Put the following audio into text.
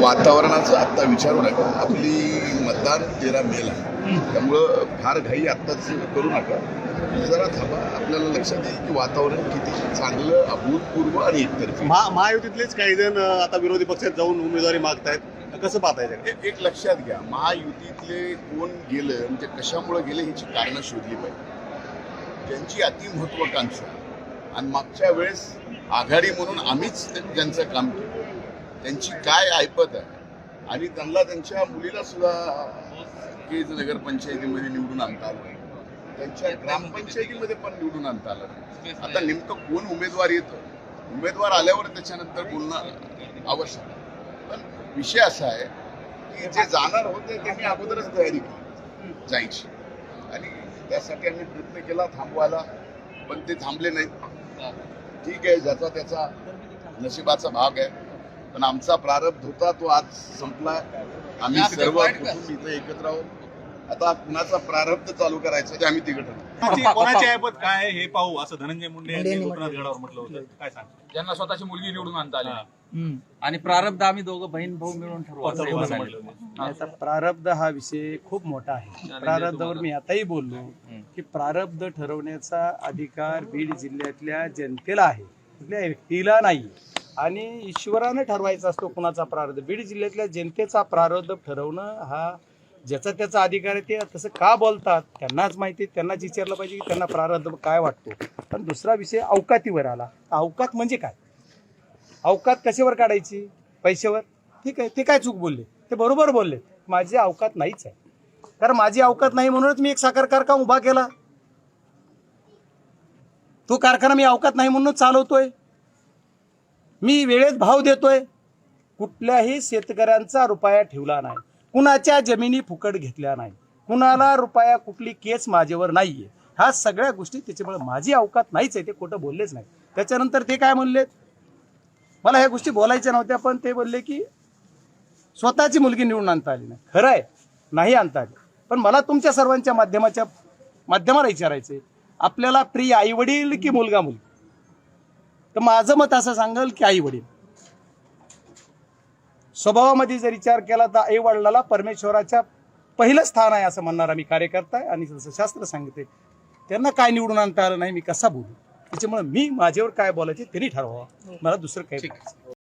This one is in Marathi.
वातावरणाचं आत्ता विचारू नका. आपली मतदान तेरा मेला त्यामुळं फार घाई आत्ताच करू नका. जरा थांबा. आपल्याला लक्षात येईल की वातावरण किती चांगलं अभूतपूर्व आणि एकतर्फी. महा- महायुतीतलेच काही जण आता विरोधी पक्षात जाऊन उमेदवारी मागतायत. कसं पाहताय? एक- एक लक्षात घ्या. महायुतीतले कोण गेलं म्हणजे कशामुळे गेले ह्याची कारणं शोधली पाहिजे. ज्यांची अतिमहत्वाकांक्षा. आणि मागच्या वेळेस आघाडी म्हणून आम्हीच ते- ज्यांचं काम केलं. त्यांची काय ऐपत आहे? आणि त्यांना त्यांच्या मुलीला सुद्धा केज नगरपंचायतीमध्ये निवडून आणता आलं. त्यांच्या ग्रामपंचायतीमध्ये पण निवडून आणता आलं. आता नेमकं कोण उमेदवार येतो? उमेदवार आल्यावर त्याच्यानंतर बोलणं आवश्यक आहे. पण विषय असा आहे की जे जाणार होते त्यांनी अगोदरच तयारी केली. जायची. आणि त्यासाठी आम्ही प्रयत्न केला थांबवायला पण ते थांबले नाहीत. ठीक आहे ज्याचा त्याचा नशिबाचा भाग आहे. पण आमचा प्रारब्ध होता तो आज संपलाय. आम्ही सर्व कुटुंब इथं एकत्र आहोत. आता कुणाचा प्रारब्ध चालू करायचा ते आम्ही तिकडे कोणाची- ऐपत काय हे पाहू असं धनंजय मुंडे यांनी गोपीनाथ गडावर म्हटलं होतं. काय सांग ज्यांना स्वतःची मुलगी निवडून आणता आली. आणि प्रारब्ध आम्ही दोघं बहीण भाऊ मिळून ठरवू प्रारब्ध हा विषय खूप मोठा आहे. प्रारब्धावर मी आताही बोललो की प्रारब्ध ठरवण्याचा अधिकार बीड जिल्ह्यातल्या जनतेला आहे. कुठल्या व्यक्तीला नाही. आणि ईश्वरानं ठरवायचा असतो कुणाचा प्रारब्ध. बीड जिल्ह्यातल्या जनतेचा प्रारब्ध ठरवणं हा ज्याचा त्याचा अधिकार आहे ते तसं का बोलतात त्यांनाच माहिती आहे, त्यांनाच विचारलं पाहिजे की त्यांना प्रारब्ध काय वाटतो. पण दुसरा विषय अवकातीवर आला. अवकात म्हणजे काय? अवकात कशावर काढायची? पैशावर? ठीक आहे ते काय चूक बोलले? ते बरोबर बोलले. माझी अवकात नाहीच आहे. कारण माझी अवकात नाही म्हणूनच मी एक साखर कारखाना उभा केला. तो कारखाना मी अवकात नाही म्हणूनच चालवतोय. मी वेळेत भाव देतोय. कुठल्याही शेतकऱ्यांचा रुपया ठेवला नाही. कुणाच्या जमिनी फुकट घेतल्या नाही. कुणाला रुपया कुठली केस माझ्यावर नाहीये. ह्या सगळ्या गोष्टी त्याच्यामुळे माझी अवकात नाहीच आहे. ते खोटं बोललेच नाही. त्याच्यानंतर ते काय म्हणले मला ह्या गोष्टी बोलायच्या नव्हत्या पण ते बोलले की स्वतःची मुलगी निवडून आणता आली नाही. खरं आहे. नाही आणता आली. पण मला तुमच्या सर्वांच्या माध्यमाच्या माध्यमाला विचारायचं आहे आपल्याला प्रिय आई वडील की मुलगा मुलगी तर माझं मत असं सांगेल की आई वडील स्वभावामध्ये जर विचार केला तर आई वडिलाला परमेश्वराच्या पहिलं स्थान आहे असं म्हणणारा मी कार्यकर्ता आहे आणि जसं शास्त्र सांगते त्यांना काय निवडून आणता आलं नाही मी कसा बोलू? त्याच्यामुळे मी माझ्यावर काय बोलायचे त्यांनी ठरवावं. मला दुसरं काही.